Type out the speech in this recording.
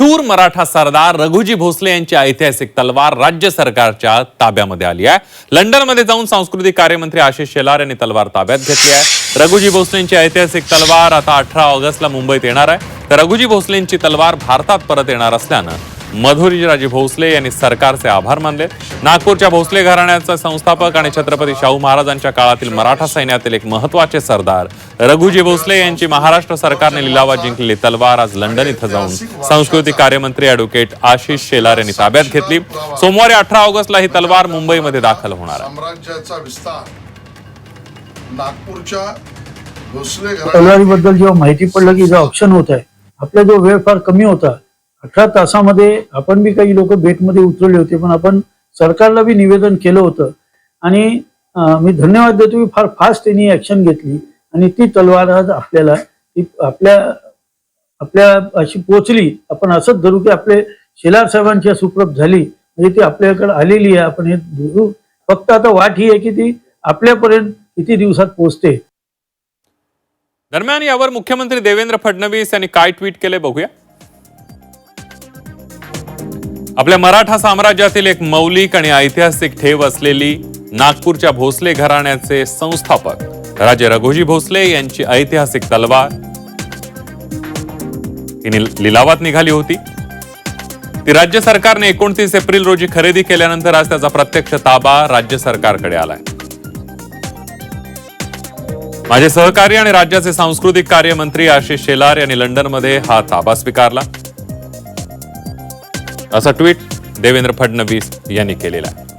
शूर मराठा सरदार रघुजी भोसले यांची ऐतिहासिक तलवार राज्य सरकारच्या ताब्यामध्ये आली आहे. लंडनमध्ये जाऊन सांस्कृतिक कार्यमंत्री आशिष शेलार यांनी तलवार ताब्यात घेतली आहे. रघुजी भोसलेंची ऐतिहासिक तलवार आता अठरा ऑगस्टला मुंबईत येणार आहे. तर रघुजी भोसलेंची तलवार भारतात परत येणार असल्यानं मधुरीराजे भोसले यांनी सरकारचे आभार मानले. नागपूरच्या भोसले घराण्याचा संस्थापक आणि छत्रपती शाहू महाराजांच्या काळातील मराठा सैन्यातील एक महत्त्वाचे सरदार. रघुजी भोसले यांची महाराष्ट्र सरकारने लिलावात जिंकलेली तलवार आज लंडन इथं जाऊन सांस्कृतिक कार्यमंत्री ॲडव्होकेट आशिष शेलार यांनी ताब्यात घेतली. सोमवारी अठरा ऑगस्टला ही तलवार मुंबईमध्ये दाखल होणार आहे. साम्राज्याचा विस्तार. नागपूरच्या तलवारीबद्दल जेव्हा माहिती पडलं की जो ऑप्शन होत आहे आपला जो वेळ फार कमी होता अठरा तासामध्ये आपण बी काही लोक भेटमध्ये उतरले होते पण आपण सरकारला बी निवेदन केलं होतं. आणि मी धन्यवाद देतो की फार फास्ट त्यांनी ऍक्शन घेतली. आणि ती तलवार आज आपल्याला ती आपल्या आपल्या अशी पोचली. आपण असंच धरू की आपले शेलार साहेबांची सुप्रभ झाली. म्हणजे ती आपल्याकडे आलेली आहे. आपण हे धरू. फक्त आता वाट ही आहे की ती आपल्यापर्यंत किती दिवसात पोहोचते दरम्यान यावर मुख्यमंत्री देवेंद्र फडणवीस यांनी काय ट्विट केले बघूया. आपल्या मराठा साम्राज्यातील एक मौलिक आणि ऐतिहासिक ठेव असलेली नागपूरच्या भोसले घराण्याचे संस्थापक राजे रघोजी भोसले यांची ऐतिहासिक तलवार. ही लिलावात निघाली होती. ती राज्य सरकारने एकोणतीस एप्रिल रोजी खरेदी केल्यानंतर आज त्याचा प्रत्यक्ष ताबा राज्य सरकारकडे आलाय. माझे सहकारी आणि राज्याचे सांस्कृतिक कार्यमंत्री आशिष शेलार यांनी लंडनमध्ये हा ताबा स्वीकारला. असं ट्विट देवेंद्र फडणवीस यांनी केलेलं आहे.